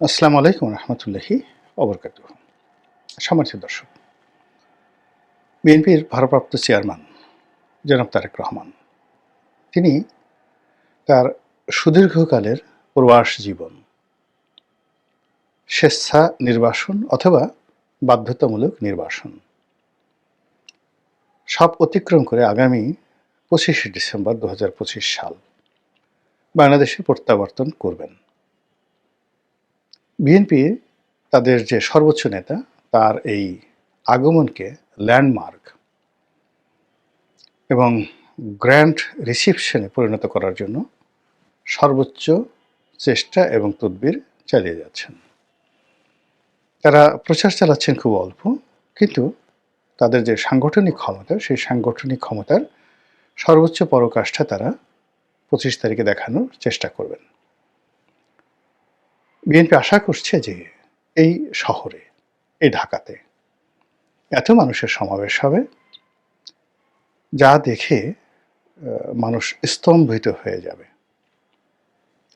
আসসালামু আলাইকুম রহমতুল্লাহি অবরকাত সম্মানিত দর্শক, বিএনপির ভারপ্রাপ্ত চেয়ারম্যান জনাব তারেক রহমান, তিনি তার সুদীর্ঘকালের প্রবাস জীবন, স্বেচ্ছা নির্বাসন অথবা বাধ্যতামূলক নির্বাসন, সব অতিক্রম করে আগামী পঁচিশে ডিসেম্বর দু হাজার পঁচিশ সাল বাংলাদেশে প্রত্যাবর্তন করবেন। বিএনপি তাদের যে সর্বোচ্চ নেতা, তার এই আগমনকে ল্যান্ডমার্ক এবং গ্র্যান্ড রিসিপশনে পরিণত করার জন্য সর্বোচ্চ চেষ্টা এবং তদবির চালিয়ে যাচ্ছেন। তারা প্রচার চালাচ্ছেন খুব অল্প, কিন্তু তাদের যে সাংগঠনিক ক্ষমতা, সেই সাংগঠনিক ক্ষমতার সর্বোচ্চ পরকাষ্ঠা তারা পঁচিশ তারিখে দেখানোর চেষ্টা করবেন। বিএনপি আশা করছে যে এই শহরে, এই ঢাকাতে এত মানুষের সমাবেশ হবে যা দেখে মানুষ স্তম্ভিত হয়ে যাবে।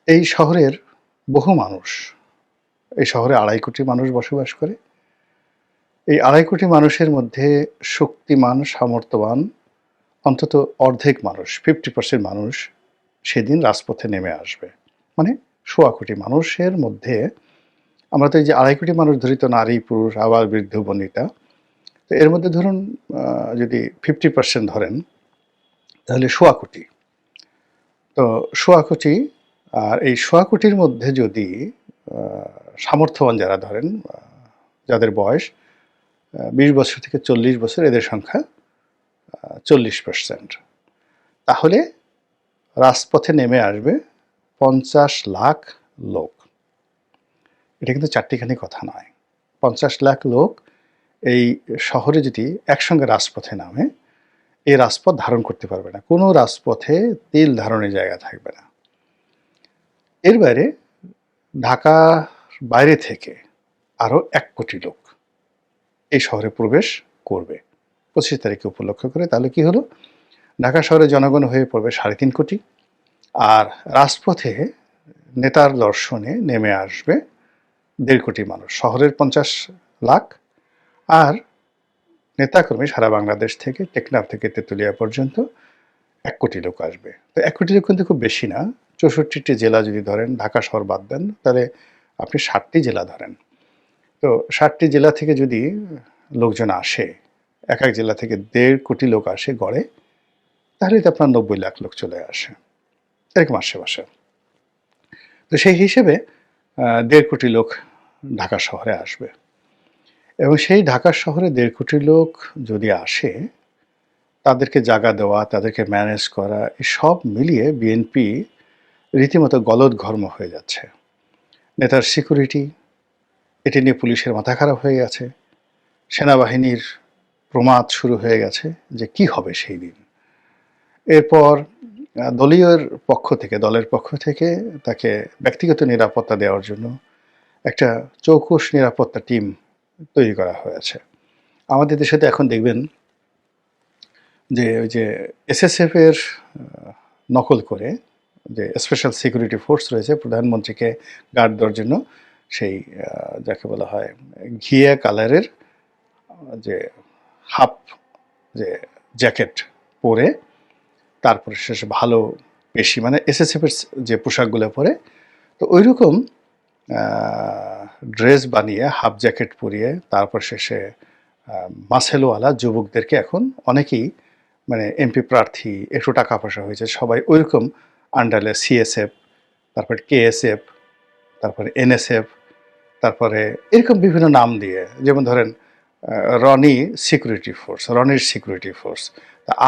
এই শহরের বহু মানুষ, এই শহরে আড়াই কোটি মানুষ বসবাস করে। এই আড়াই কোটি মানুষের মধ্যে শক্তিমান, সামর্থ্যবান, অন্তত অর্ধেক মানুষ ফিফটি পার্সেন্ট মানুষ সেদিন রাজপথে নেমে আসবে। মানে সোয়া কোটি মানুষের মধ্যে আমরা তো এই যে আড়াই কোটি মানুষ ধরি তো নারী, পুরুষ, আবার বৃদ্ধ, বনিতা, তো এর মধ্যে ধরুন যদি ফিফটি পার্সেন্ট ধরেন, তাহলে সোয়া কোটি। তো সোয়া কোটি, আর এই সোয়া কোটির মধ্যে যদি সামর্থ্যবান যারা ধরেন যাদের বয়স বিশ বছর থেকে চল্লিশ বছর, এদের সংখ্যা চল্লিশ পার্সেন্ট তাহলে রাজপথে নেমে আসবে পঞ্চাশ লাখ লোক। এটা কিন্তু চারটিখানি কথা নয়। পঞ্চাশ লাখ লোক এই শহরে যদি একসঙ্গে রাজপথে নামে, এই রাজপথ ধারণ করতে পারবে না। কোনো রাজপথে তিল ধারণের জায়গা থাকবে না। এর বাইরে ঢাকা বাইরে থেকে আরও এক কোটি লোক এই শহরে প্রবেশ করবে। পঁচিশ তারিখে উপলক্ষ করে, তাহলে কি হলো? ঢাকা শহরে জনগণ হয়ে পড়বে সাড়ে তিন কোটি। আর রাজপথে নেতার দর্শনে নেমে আসবে দেড় কোটি মানুষ, শহরের পঞ্চাশ লাখ। আর নেতাকর্মী সারা বাংলাদেশ থেকে, টেকনাফ থেকে তেঁতুলিয়া পর্যন্ত এক কোটি লোক আসবে। তো এক কোটি লোক কিন্তু খুব বেশি না। চৌষট্টিটি জেলা যদি ধরেন, ঢাকা শহর বাদ দেন, তাহলে আপনি ষাটটি জেলা ধরেন। তো ষাটটি জেলা থেকে যদি লোকজন আসে, এক এক জেলা থেকে দেড় কোটি লোক আসে গড়ে, তাহলে তো আপনার নব্বই লাখ লোক চলে আসে। এরকম আশেপাশে তো সেই হিসেবে দেড় কোটি লোক ঢাকা শহরে আসবে। এবং সেই ঢাকা শহরে দেড় কোটি লোক যদি আসে, তাদেরকে জায়গা দেওয়া, তাদেরকে ম্যানেজ করা সব মিলিয়ে বিএনপি রীতিমতো গলদঘর্ম হয়ে যাচ্ছে। নেতার সিকিউরিটি, এটি নিয়ে পুলিশের মাথা খারাপ হয়ে গেছে। সেনাবাহিনীর প্রমাদ শুরু হয়ে গেছে যে কি হবে সেই দিন। এরপর আহ, দলীয় পক্ষ থেকে দলের পক্ষ থেকে তাকে ব্যক্তিগত নিরাপত্তা দেওয়ার জন্য একটা চৌকুশ নিরাপত্তা টিম তৈরি করা হয়েছে। আমাদের দেশে তো এখন দেখবেন যে ওই যে এসএসএফ এর নকল করে যে স্পেশাল সিকিউরিটি ফোর্স রয়েছে প্রধানমন্ত্রীকে গার্ড দেওয়ার জন্য সেই যাকে বলা হয় ঘিয়া কালারের যে হাফ যে জ্যাকেট পরে তারপরে শেষে ভালো পেশি মানে এসএসএফ এর যে পোশাকগুলো পরে, তো ওই রকম ড্রেস বানিয়ে, হাফ জ্যাকেট পরিয়ে, তারপর শেষে মাসেলোওয়ালা যুবকদেরকে এখন অনেকেই মানে এমপি প্রার্থী, একটু টাকা পয়সা হয়েছে, সবাই ওইরকম আন্ডারে সিএসএফ, তারপরে কেএসএফ, তারপরে এনএসএফ, তারপরে এরকম বিভিন্ন নাম দিয়ে, যেমন ধরেন রনি সিকিউরিটি ফোর্স, রনির সিকিউরিটি ফোর্স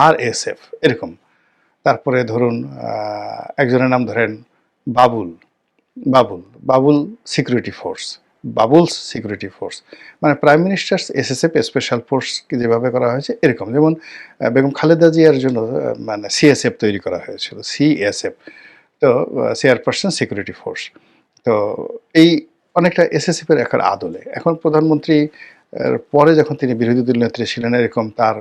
আর এস এফ, এরকম। তারপরে ধরুন একজনের নাম ধরেন Babul Babul Babul security force Babul's security force মানে প্রাইম মিনিস্টার্স এসএসএফ স্পেশাল ফোর্সকে যেভাবে করা হয়েছে এরকম। যেমন বেগম খালেদা জিয়ার জন্য মানে সিএসএফ তৈরি করা হয়েছিল সিএসএফ তো চেয়ারপারসন সিকিউরিটি ফোর্স তো, এই অনেকটা এসএসএফ এর একটা আদলে। এখন প্রধানমন্ত্রী পরে যখন তিনি বিরোধী দল নেত্রী ছিলেন, এরকম তার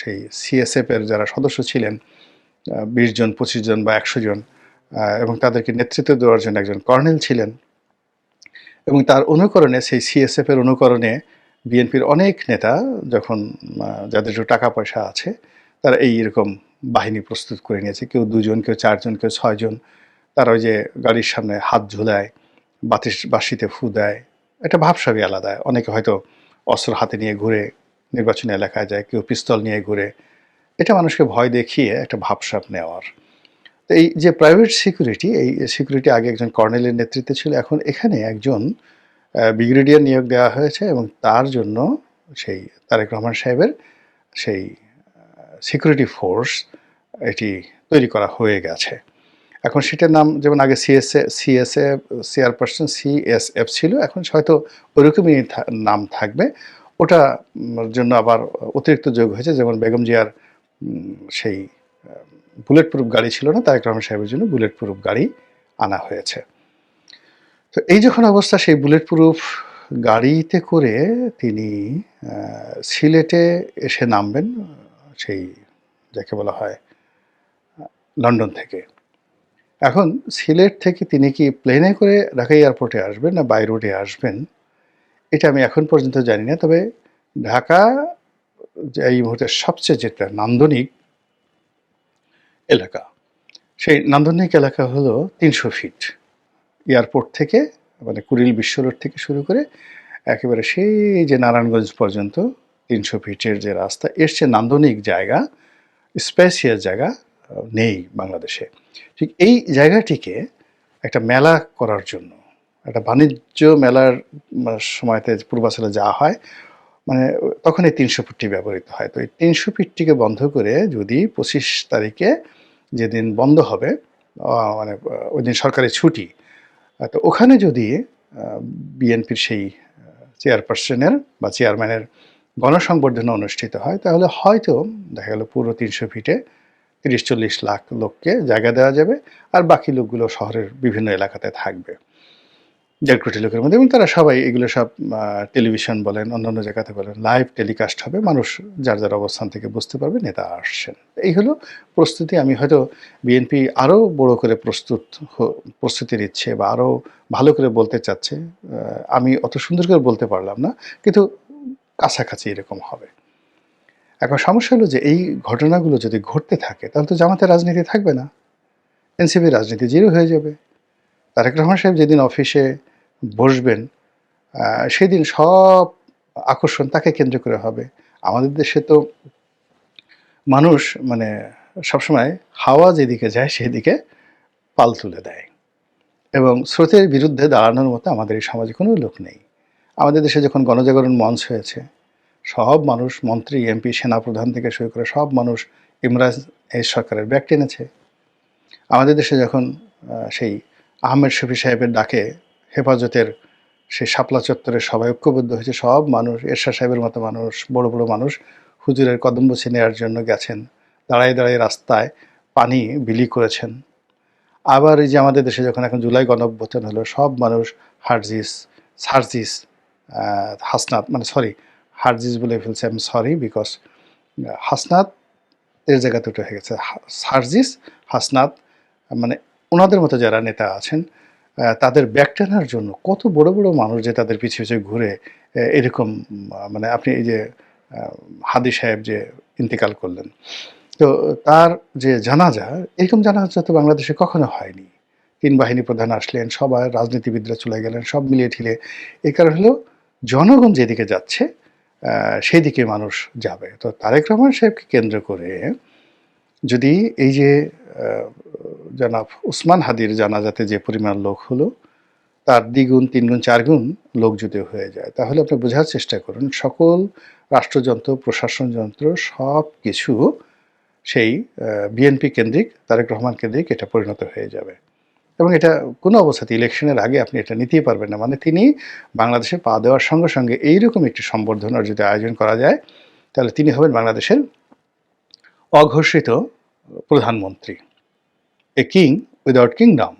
সেই সিএসএফ এর যারা সদস্য ছিলেন বিশ জন, পঁচিশ জন বা একশো জন এবং তাদেরকে নেতৃত্ব দেওয়ার জন্য একজন কর্নেল ছিলেন। এবং তার অনুকরণে, সেই সিএসএফ এর অনুকরণে বিএনপির অনেক নেতা যখন যাদের টাকা পয়সা আছে, তারা এই এরকম বাহিনী প্রস্তুত করে নিয়েছে। কেউ দুজন, কেউ চারজন, কেউ ছয়জন। তারা ওই যে গাড়ির সামনে হাত ঝুলায়, বাতিস বাসিতে ফু দেয়। একটা ভাবসাবই আলাদা। অনেকে হয়তো অস্ত্র হাতে নিয়ে ঘুরে নির্বাচনী এলাকায় যায়, কেউ পিস্তল নিয়ে ঘুরে এটা মানুষকে ভয় দেখিয়ে একটা ভাবসাপ নেওয়ার। এই যে প্রাইভেট সিকিউরিটি এই সিকিউরিটি আগে একজন কর্নেলের নেতৃত্বে ছিল, এখন এখানে একজন ব্রিগেডিয়ার নিয়োগ দেওয়া হয়েছে এবং তার জন্য সেই তারেক রহমান সাহেবের সেই সিকিউরিটি ফোর্স এটি তৈরি করা হয়ে গেছে। এখন সেটার নাম, যেমন আগে সিএসএ সিএসএ চেয়ারপারসন সিএসএফ ছিল, এখন হয়তো ওরকমই নাম থাকবে। ওটা জন্য আবার অতিরিক্ত যোগ হয়েছে, যেমন বেগম জিয়ার সেই বুলেট প্রুফ গাড়ি ছিল না, তারেক রহমান সাহেবের জন্য বুলেট প্রুফ গাড়ি আনা হয়েছে। তো এই যখন অবস্থা, সেই বুলেট প্রুফ গাড়িতে করে তিনি সিলেটে এসে নামবেন, সেই যাকে বলা হয় লন্ডন থেকে। এখন সিলেট থেকে তিনি কি প্লেনে করে ঢাকা এয়ারপোর্টে আসবেন না বাই রোডে আসবেন, এটা আমি এখন পর্যন্ত জানি না, তবে ঢাকা এই মুহূর্তে সবচেয়ে যেটা নান্দনিক এলাকা, সেই নান্দনিক এলাকা হলো তিনশো ফিট। এয়ারপোর্ট থেকে মানে কুড়িল বিশ্ব রোড থেকে শুরু করে একেবারে সেই যে নারায়ণগঞ্জ পর্যন্ত তিনশো ফিটের যে রাস্তা, এর চেয়ে নান্দনিক জায়গা স্পেসিয়াস জায়গা নেই বাংলাদেশে। ঠিক এই জায়গাটিকে একটা মেলা করার জন্য, একটা বাণিজ্য মেলার সময়তে পূর্বাচলে যাওয়া হয়। মানে তখন এই তিনশো ফিটটি ব্যবহৃত হয়। তো এই তিনশো ফিটটিকে বন্ধ করে যদি পঁচিশ তারিখে যেদিন বন্ধ হবে মানে ওই দিন সরকারি ছুটি তো ওখানে যদি বিএনপির সেই চেয়ারপারসনের বা চেয়ারম্যানের গণসংবর্ধনা অনুষ্ঠিত হয়, তাহলে হয়তো দেখা গেল পুরো তিনশো ফিটে তিরিশ চল্লিশ লাখ লোককে জায়গা দেওয়া যাবে, আর বাকি লোকগুলো শহরের বিভিন্ন এলাকাতে থাকবে। দেড় কোটি লোকের মধ্যে, এবং তারা সবাই এগুলো সব টেলিভিশন বলেন, অন্যান্য জায়গাতে বলেন, লাইভ টেলিকাস্ট হবে, মানুষ যার যার অবস্থান থেকে বুঝতে পারবে, নেতা আসছেন। এই হলো প্রস্তুতি, আমি হয়তো বিএনপি আরও বড় করে প্রস্তুত প্রস্তুতি নিচ্ছে বা আরও ভালো করে বলতে চাচ্ছে আমি অত সুন্দর করে বলতে পারলাম না, কিন্তু কাছাকাছি এরকম হবে। এখন সমস্যা হলো যে এই ঘটনাগুলো যদি ঘটতে থাকে, তাহলে তো জামাতের রাজনীতি থাকবে না। এনসিপির রাজনীতি জিরো হয়ে যাবে। তারেক রহমান সাহেব যেদিন অফিসে বসবেন সেদিন সব আকর্ষণ তাকে কেন্দ্র করে হবে। আমাদের দেশে তো মানুষ মানে সবসময় হাওয়া যেদিকে যায়, সেদিকে পাল তুলে দেয়। এবং স্রোতের বিরুদ্ধে দাঁড়ানোর মতো আমাদের এই সমাজে কোনো লোক নেই। আমাদের দেশে যখন গণজাগরণ মঞ্চ হয়েছে, সব মানুষ, মন্ত্রী, এমপি, সেনাপ্রধান থেকে শুরু করে সব মানুষ ইমরাজ এই সরকারের ব্যাগ টেনেছে। আমাদের দেশে যখন সেই আহমেদ শফি সাহেবের ডাকে হেফাজতের সেই শাপলা চত্বরে সবাই ঐক্যবদ্ধ হয়েছে। সব মানুষ, এরশাদ সাহেবের মতো মানুষ, বড় বড় মানুষ হুজুরের কদম বসে নেওয়ার জন্য গেছেন। দাঁড়ায় দাঁড়ায় রাস্তায় পানি বিলি করেছেন। আবার এই যে আমাদের দেশে যখন এখন জুলাই গণঅভ্যুত্থান হলো, সব মানুষ হার্জিস, সার্জিস হাসনাত মানে সরি, হার্জিস বলে ফেলছে আমি সরি বিকজ হাসনাত এর জায়গা উঠে হয়ে গেছে। সার্জিস, হাসনাত মানে ওনাদের মতো যারা নেতা আছেন তাদের ব্যাগ টানার জন্য কত বড় বড় মানুষ যে তাদের পিছিয়ে পিছিয়ে ঘুরে এরকম মানে আপনি এই যে হাদি সাহেব যে ইন্তেকাল করলেন। তো তার যে জানাজা, এরকম জানাজা তো বাংলাদেশে কখনো হয়নি। তিন বাহিনী প্রধান আসলেন, সবাই রাজনীতিবিদরা চলে গেলেন, সব মিলিয়ে ঠিলে এই কারণ হলো, জনগণ যেদিকে যাচ্ছে সেই দিকে মানুষ যাবে। তো তারেক রহমান সাহেবকে কেন্দ্র করে যদি এই যে জনাব উসমান হাদির জানাজাতে যে পরিমাণ লোক হলো, তার দ্বিগুণ, তিনগুণ, চারগুণ লোক যদি হয়ে যায়, তাহলে আপনি বোঝার চেষ্টা করুন, সকল রাষ্ট্রযন্ত্র প্রশাসন যন্ত্র সব কিছু সেই বিএনপি কেন্দ্রিক, তারেক রহমান কেন্দ্রিক এটা পরিণত হয়ে যাবে। এবং এটা কোনো অবস্থাতে ইলেকশনের আগে আপনি এটা নিতেই পারবেন না। মানে তিনি বাংলাদেশে পা দেওয়ার সঙ্গে সঙ্গে এইরকম একটি সম্বর্ধনার যদি আয়োজন করা যায়, তাহলে তিনি হবেন বাংলাদেশের অঘোষিত প্রধানমন্ত্রী। A king without kingdom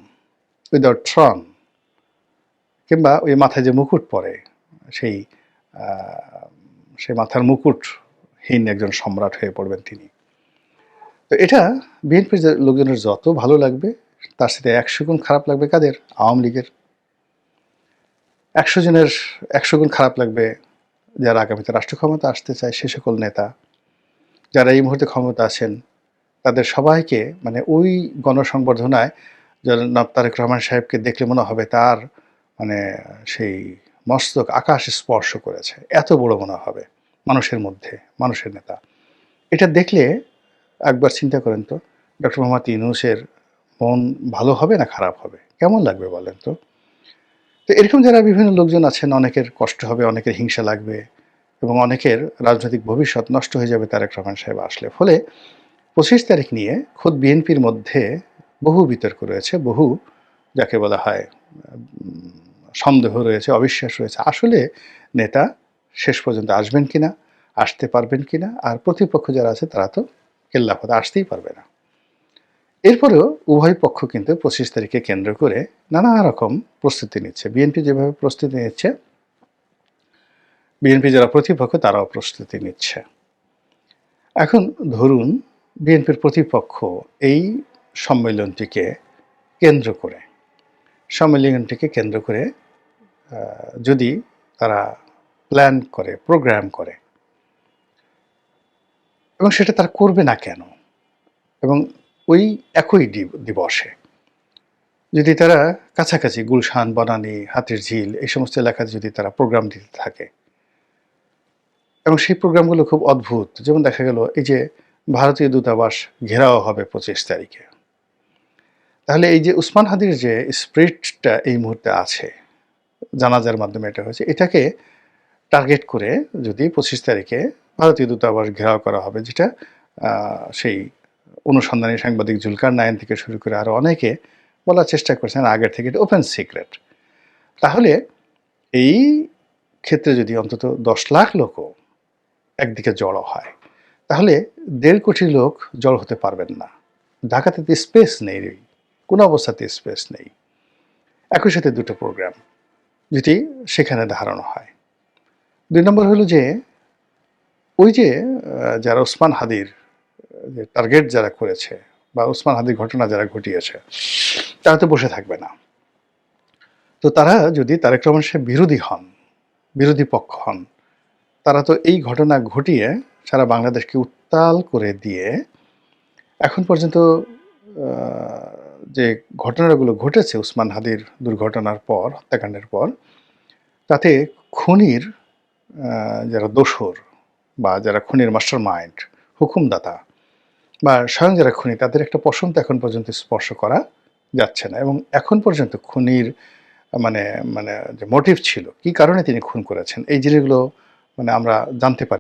without throne কিংবা ওই মাথায় যে মুকুট পরে, সেই সেই মাথার মুকুটহীন একজন সম্রাট হয়ে পড়বেন তিনি। তো এটা বিএনপির লোকজনের যত ভালো লাগবে, তার সাথে একশো গুণ খারাপ লাগবে কাদের? আওয়ামী লীগের। একশো জনের, একশো গুণ খারাপ লাগবে যারা আগামীতে রাষ্ট্র ক্ষমতা আসতে চায় সে সকল নেতা, যারা এই মুহূর্তে ক্ষমতা আছেন তাদের সবাইকে মানে ওই গণসংবর্ধনায় জনাব তারেক রহমান সাহেবকে দেখলে মনে হবে তার মানে সেই মস্তক আকাশ স্পর্শ করেছে। এত বড় মনে হবে মানুষের মধ্যে, মানুষের নেতা। এটা দেখলে একবার চিন্তা করেন তো, ডক্টর মোহাম্মদ ইউনুসের মন ভালো হবে না খারাপ হবে? কেমন লাগবে বলেন তো? তো এরকম যারা বিভিন্ন লোকজন আছেন, অনেকের কষ্ট হবে, অনেকের হিংসা লাগবে এবং অনেকের রাজনৈতিক ভবিষ্যৎ নষ্ট হয়ে যাবে তারেক রহমান সাহেব আসলে। ফলে পঁচিশ তারিখ নিয়ে খোদ বিএনপির মধ্যে বহু বিতর্ক রয়েছে, বহু, যাকে বলা হয় সন্দেহ রয়েছে, অবিশ্বাস রয়েছে। আসলে নেতা শেষ পর্যন্ত আসবেন কিনা, আসতে পারবেন কি না আর প্রতিপক্ষ যারা আছে তারা তো কেল্লাফতে আসতেই পারবে না। এরপরেও উভয় পক্ষ কিন্তু পঁচিশ তারিখে কেন্দ্র করে নানা রকম প্রস্তুতি নিচ্ছে। বিএনপি যেভাবে প্রস্তুতি নিচ্ছে, বিএনপি যারা প্রতিপক্ষ তারাও প্রস্তুতি নিচ্ছে। এখন ধরুন বিএনপির প্রতিপক্ষ এই সম্মেলনটিকে কেন্দ্র করে, সম্মেলনটিকে কেন্দ্র করে যদি তারা প্ল্যান করে প্রোগ্রাম করে, এবং সেটা তারা করবে না কেন? এবং ওই একই দিবসে যদি তারা কাছাকাছি গুলশান, বনানী, হাতির ঝিল এই সমস্ত এলাকাতে যদি তারা প্রোগ্রাম দিতে থাকে, এবং সেই প্রোগ্রামগুলো খুব অদ্ভুত। যেমন দেখা গেল এই যে ভারতীয় দূতাবাস ঘেরাও হবে পঁচিশ তারিখে। তাহলে এই যে উসমান হাদির যে স্প্রিটটা এই মুহূর্তে আছে, জানাজার মাধ্যমে এটা হয়েছে, এটাকে টার্গেট করে যদি পঁচিশ তারিখে ভারতীয় দূতাবাস ঘেরাও করা হবে, যেটা সেই অনুসন্ধানী সাংবাদিক জুলকার নায়ন থেকে শুরু করে আরও অনেকে বলার চেষ্টা করছেন, আগের থেকে এটা ওপেন সিক্রেট। তাহলে এই ক্ষেত্রে যদি অন্তত দশ লাখ লোকও একদিকে জড়ো হয় তাহলে দেড় কোটি লোক জড়ো হতে পারবেন না। ঢাকাতে তো স্পেস নেই। কোনো অবস্থাতে স্পেস নেই। একই সাথে দুটো প্রোগ্রাম যেটি সেখানে ধারণা হয়। দুই নম্বর হলো যে, ওই যে যারা ওসমান হাদির, যে টার্গেট যারা করেছে বা ওসমান হাদির ঘটনা যারা ঘটিয়েছে, তারা তো বসে থাকবে না। তো তারা যদি তারেক রহমান সাহেব বিরোধী হন, বিরোধী পক্ষ হন, তারা তো এই ঘটনা ঘটিয়ে সারা বাংলাদেশকে উত্তাল করে দিয়ে এখন পর্যন্ত যে ঘটনাগুলো ঘটেছে উসমান হাদির দুর্ঘটনার পর, হত্যাকাণ্ডের পর, তাতে খুনির যারা দোসর বা যারা খুনির মাস্টার মাইন্ড হুকুমদাতা বা স্বয়ং যারা খুনি, তাদের একটা তো এখন পর্যন্ত স্পর্শ করা যাচ্ছে না এবং এখন পর্যন্ত খুনির মানে মানে যে মোটিভ ছিল, কি কারণে তিনি খুন করেছেন, এই জিনিসগুলো মানে আমরা জানতে পারি।